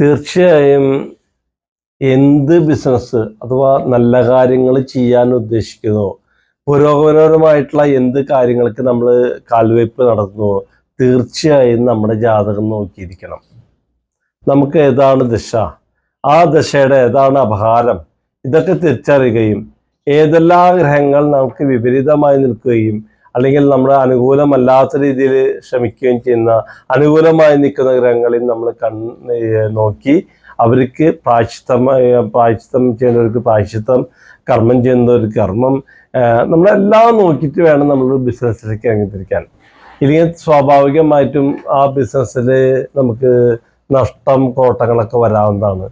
തീർച്ചയായും എന്ത് ബിസിനസ് അഥവാ നല്ല കാര്യങ്ങൾ ചെയ്യാൻ ഉദ്ദേശിക്കുന്നോ പുരോഗമനപരമായിട്ടുള്ള എന്ത് കാര്യങ്ങൾക്ക് നമ്മൾ കാൽവയ്പ് നടത്തുന്നു തീർച്ചയായും നമ്മുടെ ജാതകം നോക്കിയിരിക്കണം. നമുക്ക് ഏതാണ് ദശ? ആ ദശയുടെ ഏതാണ് അപഹാരം? ഇതൊക്കെ തിരിച്ചറിയുകയും ഏതെല്ലാം ഗ്രഹങ്ങൾ നമുക്ക് വിപരീതമായി നിൽക്കുകയും അല്ലെങ്കിൽ നമ്മുടെ അനുകൂലമല്ലാത്ത രീതിയിൽ ശ്രമിക്കുകയും ചെയ്യുന്ന അനുകൂലമായി നിൽക്കുന്ന ഗ്രഹങ്ങളിൽ നമ്മൾ കൺ നോക്കി അവർക്ക് പ്രായശ്ചിത്തം പ്രായശ്ചിത്തം ചെയ്യുന്നവർക്ക് പ്രായശ്ചിത്തം കർമ്മം ചെയ്യുന്നവർക്ക് കർമ്മം നമ്മളെല്ലാം നോക്കിയിട്ട് വേണം നമ്മൾ ബിസിനസ്സിലേക്ക് ഇറങ്ങിത്തിരിക്കാൻ. ഇല്ലെങ്കിൽ സ്വാഭാവികമായിട്ടും ആ ബിസിനസ്സിൽ നമുക്ക് നഷ്ടം കോട്ടങ്ങളൊക്കെ വരാവുന്നതാണ്.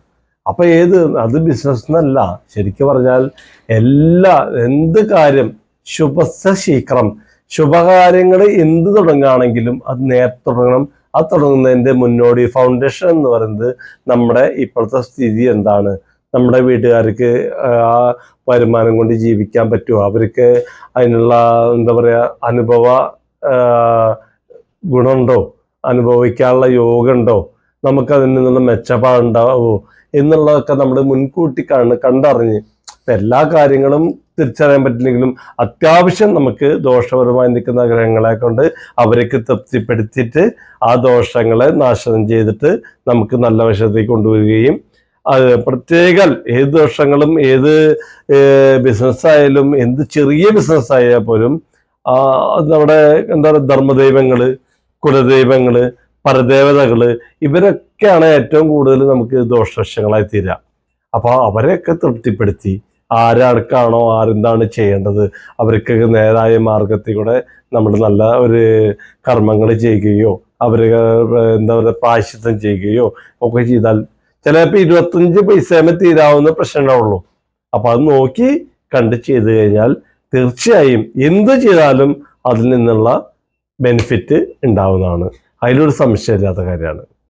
അപ്പോൾ ഏത് അത് ബിസിനസ് എന്നല്ല. ശരിക്കും പറഞ്ഞാൽ എല്ലാ എന്ത് കാര്യം ശുഭസ ശീക്രം ശുഭകാര്യങ്ങൾ എന്ത് തുടങ്ങുകയാണെങ്കിലും അത് നേരത്തെ തുടങ്ങണം. അത് തുടങ്ങുന്നതിന്റെ മുന്നോടി ഫൗണ്ടേഷൻ എന്ന് പറയുന്നത് നമ്മുടെ ഇപ്പോഴത്തെ സ്ഥിതി എന്താണ്? നമ്മുടെ വീട്ടുകാർക്ക് ആ വരുമാനം കൊണ്ട് ജീവിക്കാൻ പറ്റുമോ? അവർക്ക് അതിനുള്ള എന്താ പറയുക അനുഭവ ഗുണമുണ്ടോ? അനുഭവിക്കാനുള്ള യോഗ ഉണ്ടോ നമുക്ക് അതിൽ നിന്നുള്ള മെച്ചപ്പാടുണ്ടാവോ? എന്നുള്ളതൊക്കെ നമ്മൾ മുൻകൂട്ടി കണ്ട് കണ്ടറിഞ്ഞ് എല്ലാ കാര്യങ്ങളും തിരിച്ചറിയാൻ പറ്റില്ലെങ്കിലും അത്യാവശ്യം നമുക്ക് ദോഷപരമായി നിൽക്കുന്ന ഗ്രഹങ്ങളെ കൊണ്ട് അവരൊക്കെ തൃപ്തിപ്പെടുത്തിയിട്ട് ആ ദോഷങ്ങളെ നാശനം ചെയ്തിട്ട് നമുക്ക് നല്ല വശത്തേക്ക് കൊണ്ടുവരികയും അത് പ്രത്യേക ഏത് ദോഷങ്ങളും ഏത് ബിസിനസ്സായാലും എന്ത് ചെറിയ ബിസിനസ് ആയാൽ പോലും നമ്മുടെ എന്താ പറയുക ധർമ്മദൈവങ്ങൾ കുലദൈവങ്ങൾ പരദേവതകൾ ഇവരൊക്കെയാണ് ഏറ്റവും കൂടുതൽ നമുക്ക് ദോഷവശങ്ങളായി തീരുക. അപ്പൊ അവരെയൊക്കെ തൃപ്തിപ്പെടുത്തി ആരാർക്കാണോ ആരെന്താണ് ചെയ്യേണ്ടത്? അവർക്ക് നേരായ മാർഗത്തിൽ കൂടെ നമ്മൾ നല്ല ഒരു കർമ്മങ്ങൾ ചെയ്യുകയോ അവർ എന്താ പറയുക പ്രായശിത്വം ചെയ്യുകയോ ഒക്കെ ചെയ്താൽ ചിലപ്പോൾ ഇരുപത്തഞ്ച് പൈസമേ തീരാവുന്ന പ്രശ്നമുള്ളൂ അപ്പൊ അത് നോക്കി കണ്ട് ചെയ്ത് കഴിഞ്ഞാൽ തീർച്ചയായും എന്ത് ചെയ്താലും അതിൽ നിന്നുള്ള ബെനിഫിറ്റ് ഉണ്ടാവുന്നതാണ്. അതിലൊരു സംശയമില്ലാത്ത കാര്യമാണ്.